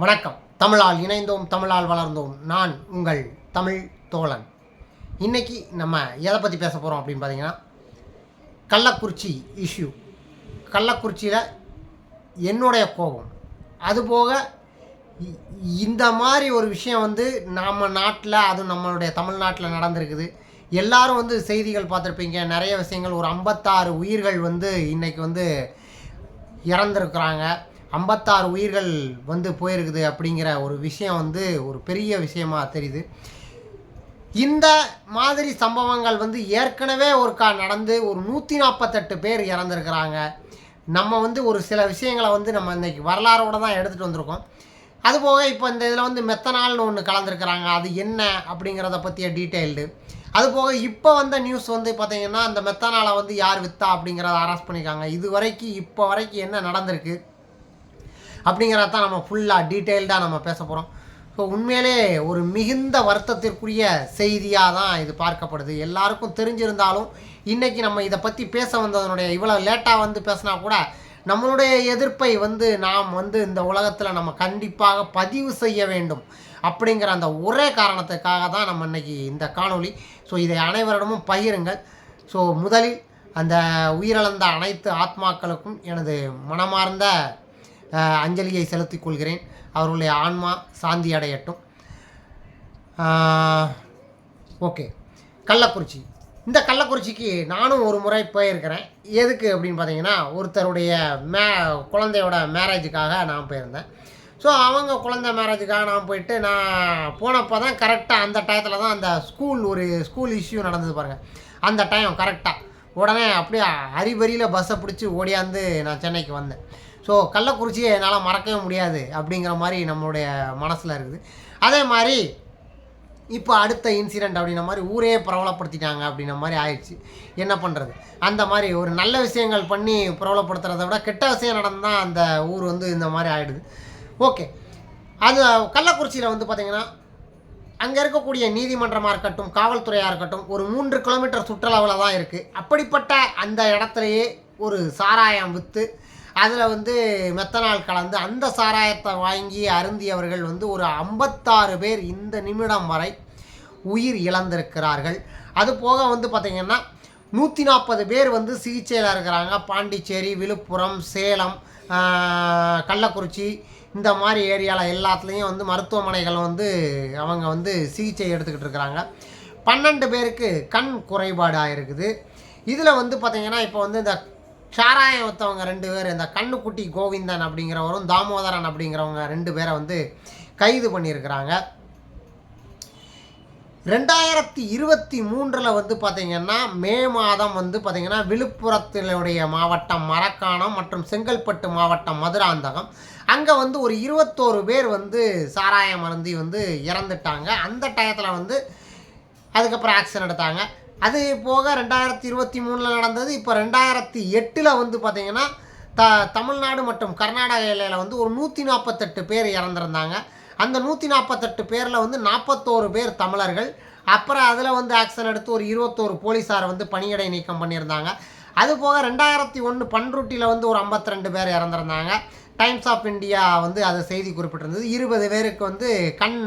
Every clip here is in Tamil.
வணக்கம். தமிழால் இணைந்தோம் தமிழால் வளர்ந்தோம். நான் உங்கள் தமிழ் தோழன். இன்னைக்கு நம்ம எதை பற்றி பேச போகிறோம் அப்படின்னு பார்த்தீங்கன்னா கள்ளக்குறிச்சி இஷ்யூ கள்ளக்குறிச்சியில் என்னுடைய கோபம். அதுபோக இந்த மாதிரி ஒரு விஷயம் வந்து நம்ம நாட்டில் அதுவும் நம்மளுடைய தமிழ்நாட்டில் நடந்திருக்குது. எல்லாரும் வந்து செய்திகள் பார்த்துருப்பீங்க. நிறைய விஷயங்கள். ஒரு ஐம்பத்தாறு உயிர்கள் வந்து இன்றைக்கி வந்து இறந்துருக்குறாங்க. ஐம்பத்தாறு உயிர்கள் வந்து போயிருக்குது அப்படிங்கிற ஒரு விஷயம் வந்து ஒரு பெரிய விஷயமாக தெரியுது. இந்த மாதிரி சம்பவங்கள் வந்து ஏற்கனவே ஒருக்கா நடந்து ஒரு நூற்றி நாற்பத்தெட்டு பேர் இறந்துருக்கிறாங்க. நம்ம வந்து ஒரு சில விஷயங்களை வந்து நம்ம இன்றைக்கி வரலாறோடு தான் எடுத்துகிட்டு வந்திருக்கோம். அதுபோக இப்போ இந்த இதில் வந்து மெத்தனால்னு ஒன்று கலந்துருக்கிறாங்க. அது என்ன அப்படிங்கிறத பற்றிய டீட்டெயில்டு. அதுபோக இப்போ வந்த நியூஸ் வந்து பார்த்திங்கன்னா அந்த மெத்தனாலை வந்து யார் விற்றா அப்படிங்கிறத அரெஸ்ட் பண்ணியிருக்காங்க இது வரைக்கும் இப்போ வரைக்கும் என்ன நடந்திருக்கு? அப்படிங்கிறத தான் நம்ம ஃபுல்லாக டீட்டெயில்டாக நம்ம பேச போகிறோம் ஸோ உண்மையிலே ஒரு மிகுந்த வருத்தத்திற்குரிய செய்தியாக தான் இது பார்க்கப்படுது. எல்லாருக்கும் தெரிஞ்சிருந்தாலும் இன்றைக்கி நம்ம இதை பற்றி பேச வந்ததனுடைய இவ்வளோ லேட்டாக வந்து பேசினா கூட நம்மளுடைய எதிர்ப்பை வந்து நாம் வந்து இந்த உலகத்தில் நம்ம கண்டிப்பாக பதிவு செய்ய வேண்டும் அப்படிங்கிற அந்த ஒரே காரணத்துக்காக தான் நம்ம இன்னைக்கு இந்த காணொளி. ஸோ இதை அனைவரிடமும் பகிருங்கள். ஸோ முதலில் அந்த உயிரிழந்த அனைத்து ஆத்மாக்களுக்கும் எனது மனமார்ந்த அஞ்சலியை செலுத்திக் கொள்கிறேன். அவர்களுடைய ஆன்மா சாந்தி அடையட்டும். ஓகே. கள்ளக்குறிச்சி. இந்த கள்ளக்குறிச்சிக்கு நானும் ஒரு முறை போயிருக்கிறேன். எதுக்கு அப்படின்னு பார்த்தீங்கன்னா ஒருத்தருடைய மே குழந்தையோட மேரேஜுக்காக நான் போயிருந்தேன். ஸோ அவங்க குழந்தை மேரேஜுக்காக நான் போயிட்டு நான் போனப்போ தான் கரெக்டாக அந்த டயத்தில் தான் அந்த ஸ்கூல் ஒரு ஸ்கூல் இஷ்யூ நடந்தது பாருங்கள் அந்த டைம் கரெக்டாக உடனே அப்படியே அரிபரியில் பஸ்ஸை பிடிச்சி ஓடியாந்து நான் சென்னைக்கு வந்தேன். ஸோ கள்ளக்குறிச்சியை என்னால் மறக்கவே முடியாது அப்படிங்கிற மாதிரி நம்மளுடைய மனசில் இருக்குது. அதே மாதிரி இப்போ அடுத்த இன்சிடெண்ட் அப்படின்ற மாதிரி ஊரே பிரபலப்படுத்திட்டாங்க அப்படின்ற மாதிரி ஆயிடுச்சு. என்ன பண்ணுறது அந்த மாதிரி ஒரு நல்ல விஷயங்கள் பண்ணி பிரபலப்படுத்துறத விட கெட்ட விஷயம் நடந்தால் அந்த ஊர் வந்து இந்த மாதிரி ஆகிடுது ஓகே அது கள்ளக்குறிச்சியில் வந்து பார்த்திங்கன்னா அங்கே இருக்கக்கூடிய நீதிமன்றமாக இருக்கட்டும் காவல்துறையாக இருக்கட்டும் ஒரு மூன்று கிலோமீட்டர் சுற்றளவில் தான் இருக்குது அப்படிப்பட்ட அந்த இடத்துலையே ஒரு சாராயம் விற்று அதில் வந்து மெத்தனால் கலந்து அந்த சாராயத்தை வாங்கி அருந்தியவர்கள் வந்து ஒரு ஐம்பத்தாறு பேர் இந்த நிமிடம் வரை உயிர் இழந்திருக்கிறார்கள். அது போக வந்து பார்த்திங்கன்னா நூற்றி நாற்பது பேர் வந்து சிகிச்சையில் இருக்கிறாங்க. பாண்டிச்சேரி விழுப்புரம் சேலம் கள்ளக்குறிச்சி இந்த மாதிரி ஏரியாவில் எல்லாத்துலேயும் வந்து மருத்துவமனைகள் வந்து அவங்க வந்து சிகிச்சை எடுத்துக்கிட்டு இருக்கிறாங்க. பன்னெண்டு பேருக்கு கண் குறைபாடு ஆகிருக்குது இதில் வந்து பார்த்திங்கன்னா இப்போ வந்து இந்த சாராயம் ஒருத்தவங்க ரெண்டு பேர் இந்த கண்ணுக்குட்டி கோவிந்தன் அப்படிங்கிறவரும் தாமோதரன் அப்படிங்கிறவங்க ரெண்டு பேரை வந்து கைது பண்ணியிருக்கிறாங்க. ரெண்டாயிரத்தி இருபத்தி மூன்றில் வந்து பார்த்திங்கன்னா மே மாதம் வந்து பார்த்திங்கன்னா விழுப்புரத்தினுடைய மாவட்டம் மரக்காணம் மற்றும் செங்கல்பட்டு மாவட்டம் மதுராந்தகம். அங்கே வந்து ஒரு இருபத்தோரு பேர் வந்து சாராயம் அருந்தி வந்து இறந்துட்டாங்க. அந்த டயத்தில் வந்து அதுக்கப்புறம் ஆக்ஷன் எடுத்தாங்க. அது போக ரெண்டாயிரத்தி இருபத்தி மூணில் நடந்தது. இப்போ ரெண்டாயிரத்தி எட்டில் வந்து பார்த்திங்கன்னா த தமிழ்நாடு மற்றும் கர்நாடக எல்லையில் வந்து ஒரு நூற்றி நாற்பத்தெட்டு பேர் இறந்துருந்தாங்க. அந்த நூற்றி நாற்பத்தெட்டு பேரில் வந்து நாற்பத்தோரு பேர் தமிழர்கள். அப்புறம் அதில் வந்து ஆக்ஷன் எடுத்து ஒரு இருபத்தோரு போலீஸாரை வந்து பணியிடை நீக்கம் பண்ணியிருந்தாங்க. அது போக ரெண்டாயிரத்தி ஒன்று பன்ருட்டியில் வந்து ஒரு 52 பேர் இறந்துருந்தாங்க. டைம்ஸ் ஆஃப் இந்தியா வந்து அதை செய்தி குறிப்பிட்டிருந்தது. இருபது பேருக்கு வந்து கண்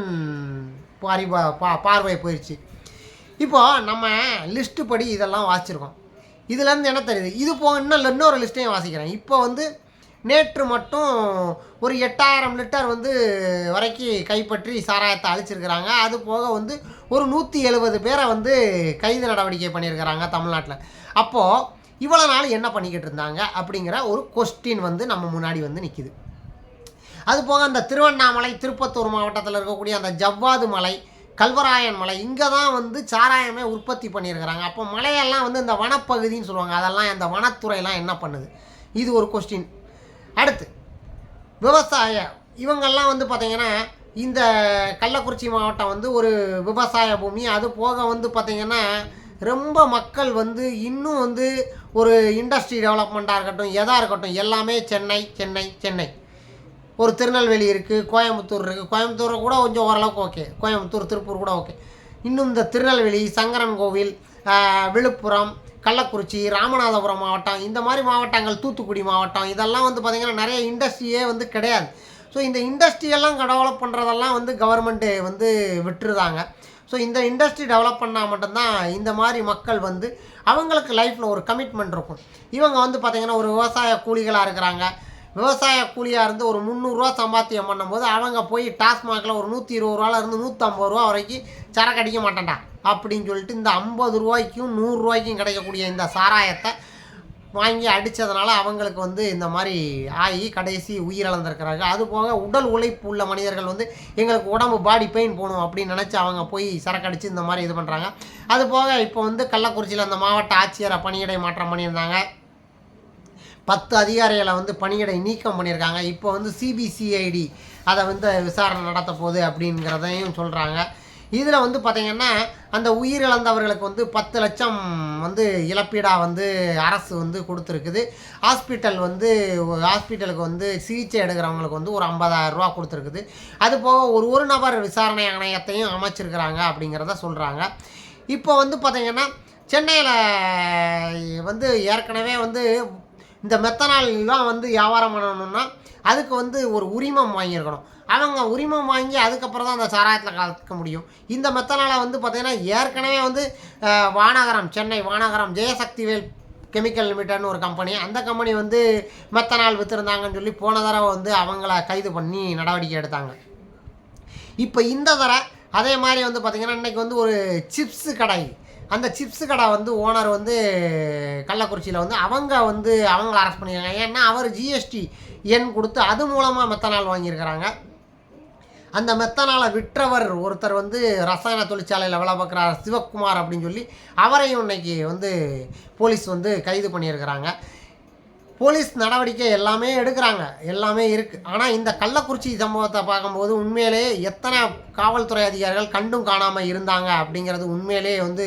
பாரி பா பார்வை போயிடுச்சு இப்போ நம்ம லிஸ்ட்டு படி இதெல்லாம் வாசிச்சிருக்கோம். இதுலேருந்து என்ன தெரியுது? இது போக இன்னும் இன்னொரு லிஸ்ட்டையும் வாசிக்கிறேன். இப்போ வந்து நேற்று மட்டும் ஒரு எட்டாயிரம் லிட்டர் வந்து வரைக்கும் கைப்பற்றி சாராயத்தை அழிச்சிருக்கிறாங்க. அது போக வந்து ஒரு நூற்றி எழுபது பேரை வந்து கைது நடவடிக்கை பண்ணியிருக்கிறாங்க தமிழ்நாட்டில். அப்போது இவ்வளோ நாள் என்ன பண்ணிக்கிட்டு இருந்தாங்க அப்படிங்கிற ஒரு கொஸ்டின் வந்து நம்ம முன்னாடி வந்து நிற்கிது அது போக அந்த திருவண்ணாமலை திருப்பத்தூர் மாவட்டத்தில் இருக்கக்கூடிய அந்த ஜவ்வாது மலை கல்வராயன் மலை. இங்கே தான் வந்து சாராயமே உற்பத்தி பண்ணியிருக்கிறாங்க. அப்போ மலையெல்லாம் வந்து இந்த வனப்பகுதின்னு சொல்லுவாங்க. அதெல்லாம் இந்த வனத்துறையெல்லாம் என்ன பண்ணுது? இது ஒரு கொஸ்டின் அடுத்து விவசாய. இவங்கெல்லாம் வந்து பார்த்திங்கன்னா இந்த கள்ளக்குறிச்சி மாவட்டம் வந்து ஒரு விவசாய பூமி. அது போக வந்து பார்த்திங்கன்னா ரொம்ப மக்கள் வந்து இன்னும் வந்து ஒரு இண்டஸ்ட்ரி டெவலப்மெண்ட்டாக இருக்கட்டும் எதாக இருக்கட்டும் எல்லாமே சென்னை சென்னை சென்னை. ஒரு திருநெல்வேலி இருக்குது கோயம்புத்தூர் இருக்குது கோயம்புத்தூர் கூட கொஞ்சம் ஓரளவுக்கு ஓகே கோயம்புத்தூர் திருப்பூர் கூட ஓகே இன்னும் இந்த திருநெல்வேலி சங்கரன் கோவில் விழுப்புரம் கள்ளக்குறிச்சி ராமநாதபுரம் மாவட்டம் இந்த மாதிரி மாவட்டங்கள் தூத்துக்குடி மாவட்டம் இதெல்லாம் வந்து பார்த்திங்கன்னா நிறைய இண்டஸ்ட்ரியே வந்து கிடையாது. ஸோ இந்த இண்டஸ்ட்ரியெல்லாம் டெவலப் பண்ணுறதெல்லாம் வந்து கவர்மெண்ட்டு வந்து விட்டுருதாங்க. ஸோ இந்த இண்டஸ்ட்ரி டெவலப் பண்ணால் மட்டும்தான் இந்த மாதிரி மக்கள் வந்து அவங்களுக்கு லைஃப்பில் ஒரு கமிட்மெண்ட் இருக்கும். இவங்க வந்து பார்த்திங்கன்னா ஒரு விவசாய கூலிகளாக இருக்கிறாங்க. விவசாய கூலியாக இருந்து ஒரு முந்நூறுரூவா சம்பாத்தியம் பண்ணும்போது அவங்க போய் டாஸ்மாகில் ஒரு நூற்றி இருபது ரூபாலேருந்து நூற்றம்பது ரூபா வரைக்கும் சரக்கு அடிக்க மாட்டேன்டா. அப்படின்னு சொல்லிட்டு இந்த ஐம்பது ரூபாய்க்கும் நூறுரூவாய்க்கும் கிடைக்கக்கூடிய இந்த சாராயத்தை வாங்கி அடித்ததுனால அவங்களுக்கு வந்து இந்த மாதிரி ஆகி கடைசி உயிரிழந்திருக்கிறாங்க. அது போக உடல் உழைப்பு உள்ள மனிதர்கள் வந்து எங்களுக்கு உடம்பு பாடி பெயின் போகணும் அப்படின்னு நினச்சி அவங்க போய் சரக்கு அடித்து இந்த மாதிரி இது பண்ணுறாங்க அது போக இப்போ வந்து கள்ளக்குறிச்சியில் அந்த மாவட்ட ஆட்சியரை பணியிடை மாற்றம் பண்ணியிருந்தாங்க. பத்து அதிகாரிகளை வந்து பணியிடை நீக்கம் பண்ணியிருக்காங்க. இப்போ வந்து சிபிசிஐடி அதை வந்து விசாரணை நடத்த போகுது அப்படிங்கிறதையும் சொல்கிறாங்க இதில் வந்து பார்த்திங்கன்னா அந்த உயிரிழந்தவர்களுக்கு வந்து பத்து லட்சம் வந்து இழப்பீடாக வந்து அரசு வந்து கொடுத்துருக்குது. ஹாஸ்பிட்டல் வந்து ஹாஸ்பிட்டலுக்கு வந்து சிகிச்சை எடுக்கிறவங்களுக்கு வந்து ஒரு 50000 ரூபா கொடுத்துருக்குது. அது போக ஒரு ஒரு நபர் விசாரணை ஆணையத்தையும் அமைச்சிருக்கிறாங்க அப்படிங்கிறத சொல்கிறாங்க இப்போ வந்து பார்த்திங்கன்னா சென்னையில் வந்து ஏற்கனவே வந்து இந்த மெத்தனால்லாம் வந்து வியாபாரம் பண்ணணும்னா அதுக்கு வந்து ஒரு உரிமம் வாங்கியிருக்கணும். அவங்க உரிமம் வாங்கி அதுக்கப்புறம் தான் அந்த சாராயத்தில் கலக்க முடியும். இந்த மெத்தனாலை வந்து பார்த்திங்கன்னா ஏற்கனவே வந்து வானகரம் சென்னை வானகரம் ஜெயசக்திவேல் கெமிக்கல் லிமிட்டட்னு ஒரு கம்பெனி அந்த கம்பெனி வந்து மெத்தனால் விற்றுருந்தாங்கன்னு சொல்லி போன தடவை வந்து அவங்கள கைது பண்ணி நடவடிக்கை எடுத்தாங்க. இப்போ இந்த தடவை அதே மாதிரி வந்து பார்த்திங்கன்னா இன்றைக்கி வந்து ஒரு சிப்ஸு கடை அந்த சிப்ஸு கடை வந்து ஓனர் வந்து கள்ளக்குறிச்சியில் வந்து அவங்க வந்து அவங்கள அரெஸ்ட் பண்ணியிருக்காங்க ஏன்னா அவர் ஜிஎஸ்டி எண் கொடுத்து அது மூலமாக மெத்தனால் வாங்கியிருக்கிறாங்க. அந்த மெத்தனாலை விற்றவர் ஒருத்தர் வந்து ரசாயன தொழிற்சாலையில் வேலை பார்க்குறார் சிவக்குமார் அப்படின்னு சொல்லி அவரையும் இன்னைக்கு வந்து போலீஸ் வந்து கைது பண்ணியிருக்கிறாங்க. போலீஸ் நடவடிக்கை எல்லாமே எடுக்கிறாங்க. எல்லாமே இருக்குது ஆனால் இந்த கள்ளக்குறிச்சி சம்பவத்தை பார்க்கும்போது உண்மையிலேயே எத்தனை காவல்துறை அதிகாரிகள் கண்டும் காணாமல் இருந்தாங்க அப்படிங்கிறது உண்மையிலேயே வந்து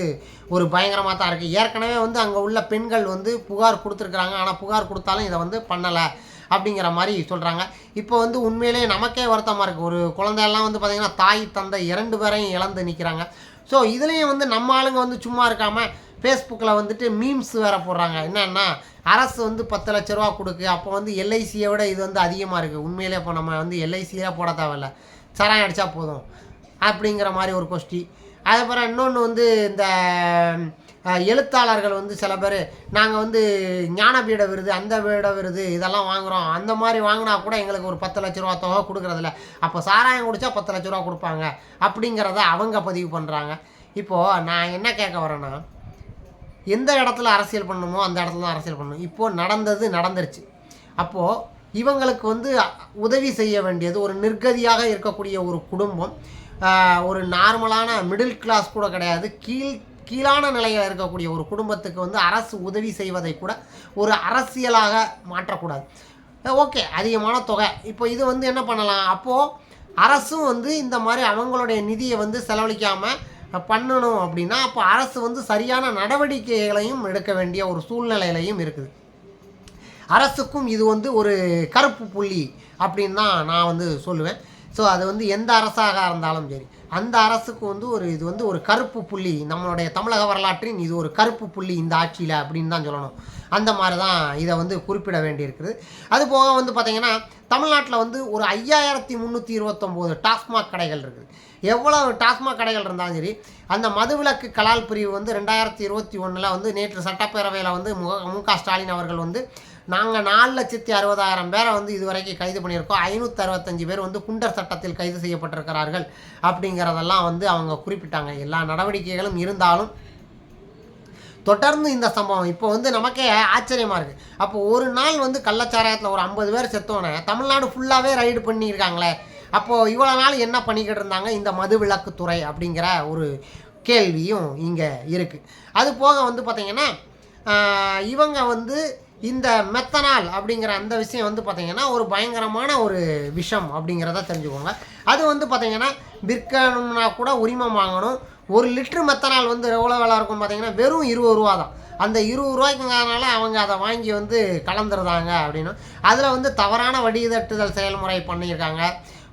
ஒரு பயங்கரமாக தான் இருக்குது ஏற்கனவே வந்து அங்கே உள்ள பெண்கள் வந்து புகார் கொடுத்துருக்குறாங்க. ஆனால் புகார் கொடுத்தாலும் இதை வந்து பண்ணலை. அப்படிங்கிற மாதிரி சொல்கிறாங்க இப்போ வந்து உண்மையிலே நமக்கே வருத்தமாக இருக்குது ஒரு குழந்தையெல்லாம் வந்து பார்த்திங்கன்னா தாய் தந்தை இரண்டு பேரையும் இழந்து நிற்கிறாங்க ஸோ இதுலேயும் வந்து நம்ம ஆளுங்க வந்து சும்மா இருக்காமல் ஃபேஸ்புக்கில் வந்துட்டு மீம்ஸ் வேறு போடுறாங்க. என்னென்னா அரசு வந்து பத்து லட்ச ரூபா கொடுக்கு. அப்போ வந்து எல்ஐசியை விட இது வந்து அதிகமாக இருக்குது உண்மையிலே இப்போ நம்ம வந்து எல்ஐசியே போட தேவையில்ல. சராயம் அடித்தா போதும். அப்படிங்கிற மாதிரி ஒரு கொஸ்டி அதுக்கப்புறம் இன்னொன்று வந்து இந்த எழுத்தாளர்கள் வந்து சில பேர் நாங்கள் வந்து ஞானபீட விருது அந்த பீட விருது இதெல்லாம் வாங்குகிறோம் அந்த மாதிரி வாங்கினா கூட எங்களுக்கு ஒரு பத்து லட்ச ரூபா தொகை கொடுக்குறதில்ல. அப்போ சாராயம் குடித்தா பத்து லட்ச ரூபா கொடுப்பாங்க. அப்படிங்கிறத அவங்க பதிவு பண்ணுறாங்க இப்போது நான் என்ன கேட்க வரேன்னா எந்த இடத்துல அரசியல் பண்ணணுமோ அந்த இடத்துல தான் அரசியல் பண்ணணும். இப்போது நடந்தது நடந்துருச்சு. அப்போது இவங்களுக்கு வந்து உதவி செய்ய வேண்டியது ஒரு நிர்கதியாக இருக்கக்கூடிய ஒரு குடும்பம் ஒரு நார்மலான மிடில் கிளாஸ் கூட கிடையாது. கீழ் கீழான நிலையில் இருக்கக்கூடிய ஒரு குடும்பத்துக்கு வந்து அரசு உதவி செய்வதை கூட ஒரு அரசியலாக மாற்றக்கூடாது. ஓகே அதிகமான தொகை. இப்போ இது வந்து என்ன பண்ணலாம்? அப்போது அரசும் வந்து இந்த மாதிரி அவங்களுடைய நிதியை வந்து செலவழிக்காமல் பண்ணணும் அப்படின்னா அப்போ அரசு வந்து சரியான நடவடிக்கைகளையும் எடுக்க வேண்டிய ஒரு சூழ்நிலையிலையும் இருக்குது. அரசுக்கும் இது வந்து ஒரு கருப்பு புள்ளி அப்படின்னு தான் நான் வந்து சொல்லுவேன். ஸோ அது வந்து எந்த அரசாக இருந்தாலும் சரி. அந்த அரசுக்கு வந்து ஒரு இது வந்து ஒரு கருப்பு புள்ளி. நம்மளுடைய தமிழக வரலாற்றின் இது ஒரு கருப்பு புள்ளி இந்த ஆட்சியில் அப்படின்னு தான் சொல்லணும். அந்த மாதிரி தான் இதை வந்து குறிப்பிட வேண்டியிருக்குது. அது போக வந்து பார்த்திங்கன்னா தமிழ்நாட்டில் வந்து ஒரு ஐயாயிரத்தி முந்நூற்றி இருபத்தொம்போது டாஸ்மாக் கடைகள் இருக்குது எவ்வளோ டாஸ்மாக் கடைகள் இருந்தாலும் சரி அந்த மதுவிலக்கு கலால் பிரிவு வந்து ரெண்டாயிரத்தி இருபத்தி ஒன்றில் வந்து நேற்று சட்டப்பேரவையில் வந்து முக மு க ஸ்டாலின் அவர்கள் வந்து நாங்கள் நாலு லட்சத்தி அறுபதாயிரம் பேரை வந்து இதுவரைக்கும் கைது பண்ணியிருக்கோம். ஐநூற்றி அறுபத்தஞ்சு பேர் வந்து குண்டர் சட்டத்தில் கைது செய்யப்பட்டிருக்கிறார்கள் அப்படிங்கிறதெல்லாம் வந்து அவங்க குறிப்பிட்டாங்க. எல்லா நடவடிக்கைகளும் இருந்தாலும் தொடர்ந்து இந்த சம்பவம். இப்போ வந்து நமக்கே ஆச்சரியமாக இருக்குது அப்போ ஒரு நாள் வந்து கள்ளச்சாராயத்தில் ஒரு ஐம்பது பேர் செத்தோன்னே தமிழ்நாடு ஃபுல்லாகவே ரைடு பண்ணியிருக்காங்களே. அப்போது இவ்வளோ நாள் என்ன பண்ணிக்கிட்டு இருந்தாங்க? இந்த மது விளக்குத்துறை அப்படிங்கிற ஒரு கேள்வியும் இங்கே இருக்குது அது போக வந்து பார்த்திங்கன்னா இவங்க வந்து இந்த மெத்தனால் அப்படிங்கிற அந்த விஷயம் வந்து பார்த்திங்கன்னா ஒரு பயங்கரமான ஒரு விஷம் அப்படிங்கிறத தெரிஞ்சுக்கோங்க. அது வந்து பார்த்திங்கன்னா விற்கணும்னா கூட உரிமம் வாங்கணும். ஒரு லிட்டர் மெத்தனால் வந்து எவ்வளோ விலை இருக்கும் பார்த்திங்கன்னா வெறும் இருபது ரூபா தான். அந்த இருபது ரூபாய்க்குங்கிறதுனால அவங்க அதை வாங்கி வந்து கலந்துருந்தாங்க அப்படின்னு. அதில் வந்து தவறான வடிதட்டுதல் செயல்முறை பண்ணியிருக்காங்க.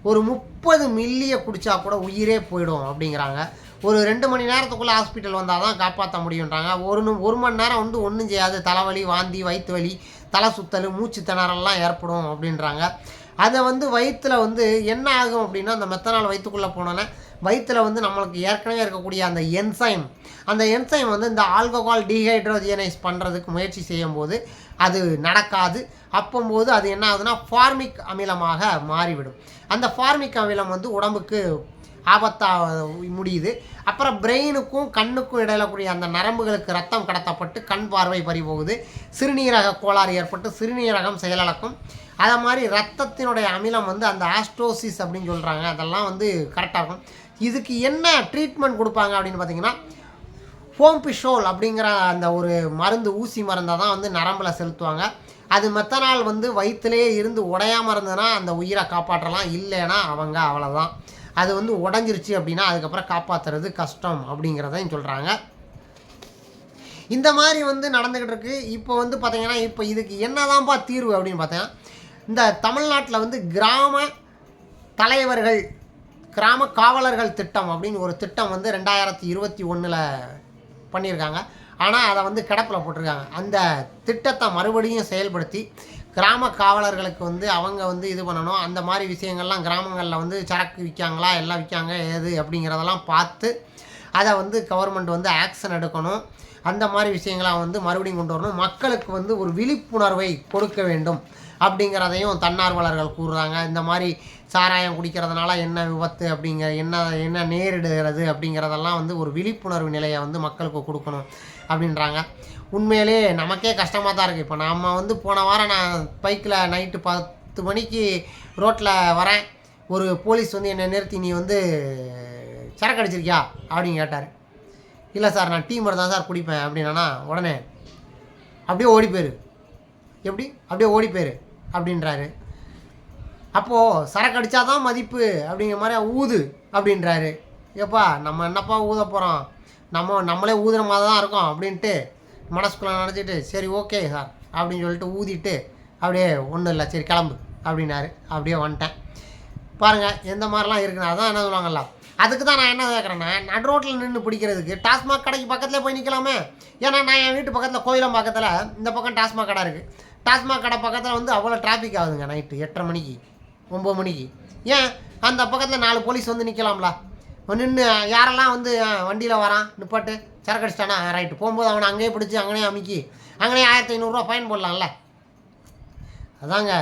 ஒரு முப்பது மில்லியை குடித்தா கூட உயிரே போயிடும் அப்படிங்கிறாங்க. ஒரு ரெண்டு மணி நேரத்துக்குள்ளே ஹாஸ்பிட்டல் வந்தால் தான் காப்பாற்ற முடியுன்றாங்க ஒரு ஒரு மணி நேரம் வந்து ஒன்றும் செய்யாது. தலைவலி வாந்தி வயிற்று வலி தலை சுத்தல் மூச்சு திணறல்லாம் ஏற்படும் அப்படின்றாங்க. அதை வந்து வயிற்றில் வந்து என்ன ஆகும் அப்படின்னா அந்த மெத்தனால் வயிற்றுக்குள்ளே போனோன்னே வயிற்றில் வந்து நம்மளுக்கு ஏற்கனவே இருக்கக்கூடிய அந்த என்சைம் அந்த என்சைம் வந்து இந்த ஆல்கஹால் டீஹைட்ரோஜியனைஸ் பண்ணுறதுக்கு முயற்சி செய்யும்போது அது நடக்காது. அப்போம்போது அது என்ன ஆகுதுன்னா ஃபார்மிக் அமிலமாக மாறிவிடும். அந்த ஃபார்மிக் அமிலம் வந்து உடம்புக்கு ஆபத்தாக முடியுது. அப்புறம் பிரெயினுக்கும் கண்ணுக்கும் இடையில கூடிய அந்த நரம்புகளுக்கு ரத்தம் கடத்தப்பட்டு கண் பார்வை பறிபோகுது. சிறுநீரக கோளாறு ஏற்பட்டு சிறுநீரகம் செயலிழக்கும். அதை மாதிரி ரத்தத்தினுடைய அமிலம் வந்து அந்த ஆஸ்ட்ரோசிஸ் அப்படின்னு சொல்கிறாங்க அதெல்லாம் வந்து கரெக்டாக இருக்கும். இதுக்கு என்ன ட்ரீட்மெண்ட் கொடுப்பாங்க அப்படின்னு பார்த்தீங்கன்னா ஃபோம்பிஷோல் அப்படிங்கிற அந்த ஒரு மருந்து ஊசி மருந்தை தான் வந்து நரம்பில் செலுத்துவாங்க. அது மெத்தனால் வந்து வயிற்றுலேயே இருந்து உடையாமல் இருந்ததுன்னா அந்த உயிரை காப்பாற்றலாம். இல்லைன்னா அவங்க அவ்வளோதான் அது வந்து உடஞ்சிருச்சு அப்படின்னா அதுக்கப்புறம் காப்பாற்றுறது கஷ்டம் அப்படிங்கிறதையும் சொல்கிறாங்க இந்த மாதிரி வந்து நடந்துக்கிட்டு இருக்குது இப்போ வந்து பார்த்தீங்கன்னா இப்போ இதுக்கு என்னதான்ப்பா தீர்வு அப்படின்னு பார்த்தீங்கன்னா இந்த தமிழ்நாட்டில் வந்து கிராம தலைவர்கள் கிராம காவலர்கள் திட்டம் அப்படின்னு ஒரு திட்டம் வந்து ரெண்டாயிரத்தி இருபத்தி ஒன்றில் பண்ணியிருக்காங்க. ஆனால் அதை வந்து கிடப்பில் போட்டிருக்காங்க. அந்த திட்டத்தை மறுபடியும் செயல்படுத்தி கிராம காவலர்களுக்கு வந்து அவங்க வந்து இது பண்ணணும். அந்த மாதிரி விஷயங்கள்லாம் கிராமங்களில் வந்து சரக்கு விற்காங்களா எல்லாம் விற்காங்க ஏது அப்படிங்கிறதெல்லாம் பார்த்து அதை வந்து கவர்மெண்ட் வந்து ஆக்ஷன் எடுக்கணும். அந்த மாதிரி விஷயங்களாக வந்து மறுபடியும் கொண்டு வரணும். மக்களுக்கு வந்து ஒரு விழிப்புணர்வை கொடுக்க வேண்டும் அப்படிங்கிறதையும் தன்னார்வலர்கள் கூறுறாங்க. இந்த மாதிரி சாராயம் குடிக்கிறதுனால என்ன விபத்து அப்படிங்கிற என்ன என்ன நேரிடுகிறது அப்படிங்கிறதெல்லாம் வந்து ஒரு விழிப்புணர்வு நிலையை வந்து மக்களுக்கு கொடுக்கணும் அப்படின்றாங்க. உண்மையிலே நமக்கே கஷ்டமாக தான் இருக்குது இப்போ நம்ம வந்து போன வாரம் நான் பைக்கில் நைட்டு பத்து மணிக்கு ரோட்டில் வரேன். ஒரு போலீஸ் வந்து என்னை நிறுத்தி நீ வந்து சரக்கு அடிச்சிருக்கியா? அப்படின்னு கேட்டார். இல்லை சார் நான் டீ மட்டும் தான் சார் குடிப்பேன். அப்படின்னா உடனே அப்படியே ஓடி போயிரு. எப்படி? அப்படியே ஓடி போயிரு. அப்படின்றாரு. அப்போது சரக்கு அடித்தா தான் மதிப்பு அப்படிங்கிற மாதிரி ஊது அப்படின்றாரு. ஏப்பா நம்ம என்னப்பா ஊத போகிறோம் நம்ம நம்மளே ஊதுற மாதிரி தான் இருக்கோம் அப்படின்ட்டு மனசுக்குள்ளே நினச்சிட்டு சரி ஓகே சார் அப்படின்னு சொல்லிட்டு ஊதிட்டு அப்படியே ஒன்றும் இல்லை சரி கிளம்பு அப்படின்னாரு. அப்படியே வந்துட்டேன். பாருங்கள் எந்த மாதிரிலாம் இருக்குது அதான் என்ன சொல்லுவாங்கல்ல அதுக்கு தான் நான் என்ன கேட்குறேன்னா நடு ரோட்டில் நின்று பிடிக்கிறதுக்கு டாஸ்மாக் கடைக்கு பக்கத்துலேயே போய் நிற்கலாமே ஏன்னா நான் என் வீட்டு பக்கத்தில் கோயிலம் பக்கத்தில் இந்த பக்கம் டாஸ்மாக் கடை இருக்குது டாஸ்மாக் கடை பக்கத்தில் வந்து அவ்வளோ டிராஃபிக் ஆகுதுங்க நைட்டு எட்டரை மணிக்கு ஒம்பது மணிக்கு. ஏன்? அந்த பக்கத்தில் நாலு போலீஸ் வந்து நிற்கலாம்ல நின்று யாரெல்லாம் வந்து வண்டியில் வரான் நிப்பாட்டு சரக்கு அடிச்சிட்டானா ரைட்டு போகும்போது அவனை அங்கேயே பிடிச்சி அங்கேயே அமுக்கி அங்கேயே ஆயிரத்தி ஐநூறுரூவா ஃபைன் போடலாம்ல. அதாங்க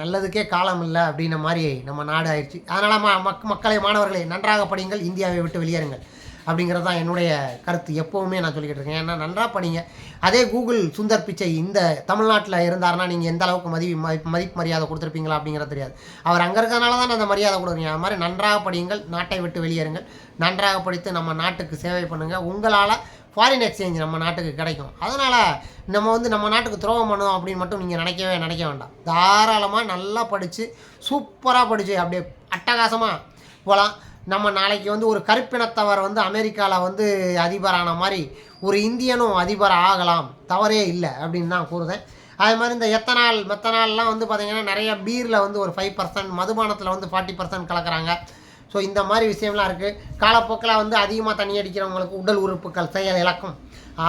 நல்லதுக்கே காலம் இல்லை அப்படின்ன மாதிரி நம்ம நாடு ஆயிடுச்சு. அதனால் ம மக் மக்களை மாணவர்களை நன்றாக படியுங்கள் இந்தியாவை விட்டு வெளியேறுங்கள். அப்படிங்கிறது தான் என்னுடைய கருத்து. எப்போவுமே நான் சொல்லிக்கிட்டு இருக்கேன். ஏன்னா நன்றாக படிங்க. அதே கூகுள் சுந்தர் பிச்சை இந்த தமிழ்நாட்டில் இருந்தாருன்னா நீங்கள் எந்த அளவுக்கு மதிப்பு மதிப்பு மதிப்பு மரியாதை கொடுத்துருப்பீங்களா அப்படிங்கிறது தெரியாது. அவர் அங்கே இருக்கிறதுனால தான் அந்த மரியாதை கொடுக்குறீங்க. அது மாதிரி நன்றாக படியுங்கள் நாட்டை விட்டு வெளியேறுங்கள். நன்றாக படித்து நம்ம நாட்டுக்கு சேவை பண்ணுங்கள் உங்களால் ஃபாரின் எக்ஸ்சேஞ்ச் நம்ம நாட்டுக்கு கிடைக்கும். அதனால் நம்ம வந்து நம்ம நாட்டுக்கு துரோகம் பண்ணுவோம் அப்படின்னு மட்டும் நீங்கள் நினைக்கவே நினைக்க வேண்டாம். தாராளமாக நல்லா படித்து சூப்பராக படித்து அப்படியே அட்டகாசமாக போகலாம் நம்ம நாளைக்கு வந்து ஒரு கருப்பினத்தவர் வந்து அமெரிக்காவில் வந்து அதிபரான மாதிரி ஒரு இந்தியனும் அதிபர் ஆகலாம். தவறே இல்லை அப்படின்னு தான் கூறுதேன். அதே மாதிரி இந்த எத்தனால் மெத்தனால்லாம் வந்து பார்த்திங்கன்னா நிறைய பீரில் வந்து ஒரு ஃபைவ் பர்சன்ட் மதுபானத்தில் வந்து ஃபார்ட்டி பர்சன்ட் கலக்கிறாங்க. ஸோ இந்த மாதிரி விஷயம்லாம் இருக்குது காலப்போக்கில் வந்து அதிகமாக தண்ணி அடிக்கிறவங்களுக்கு உடல் உறுப்புகள் செயல் இழக்கும்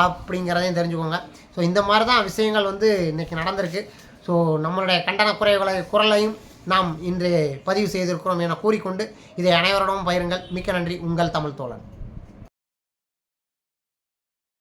அப்படிங்கிறதையும் தெரிஞ்சுக்கோங்க. ஸோ இந்த மாதிரி தான் விஷயங்கள் வந்து இன்றைக்கி நடந்திருக்கு. ஸோ நம்மளுடைய கண்டன குறைகளை குரலையும் நாம் இன்று பதிவு செய்திருக்கிறோம் என கூறிக்கொண்டு இதை அனைவரிடமும் பயிருங்கள் மிக்க நன்றி. உங்கள் தமிழ் தோழன்.